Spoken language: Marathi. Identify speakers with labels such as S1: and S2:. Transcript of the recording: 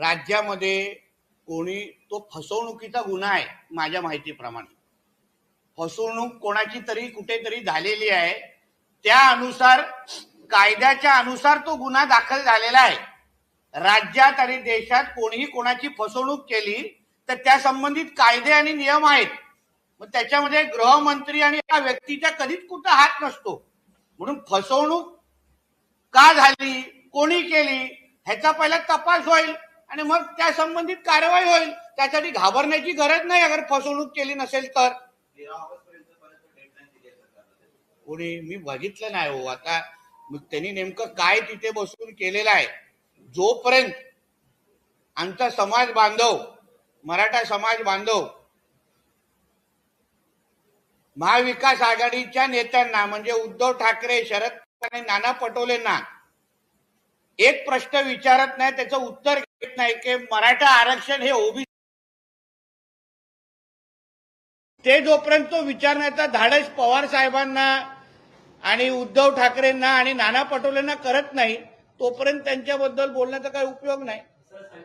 S1: राज्यामध्ये कोणी तो फसवणुकीचा गुन्हा आहे माझ्या माहितीप्रमाणे. फसवणूक कोणाची तरी कुठेतरी झालेली आहे. त्या अनुसार कायद्याच्या अनुसार तो गुन्हा दाखल झालेला आहे. राज्यात आणि देशात कोणीही कोणाची फसवणूक केली तर त्या संबंधित कायदे आणि नियम आहेत. मग त्याच्यामध्ये गृहमंत्री आणि या व्यक्तीच्या कधीच कुठं हात नसतो. म्हणून फसवणूक का झाली कोणी केली ह्याचा पहिला तपास होईल. आणि मग त्या संबंधित कारवाई होईल. त्यासाठी घाबरण्याची गरज नाही अगर फसवणूक केली नसेल तर. कोणी मी बघितलं नाही हो. आता मग त्यांनी नेमकं काय तिथे बसून केलेलं आहे? जोपर्यंत आमचा समाज बांधव मराठा समाज बांधव महाविकास आघाडीच्या नेत्यांना म्हणजे उद्धव ठाकरे शरद पवार आणि नाना पटोलेंना एक प्रश्न विचारत नाही त्याचं उत्तर घेत नाही की मराठा आरक्षण हे ओबी ते जोपर्यंत तो विचारण्याचा धाडस पवार साहेबांना आणि उद्धव ठाकरेंना आणि नाना पटोलेंना करत नाही तोपर्यंत त्यांच्याबद्दल बोलण्याचा काही उपयोग नाही.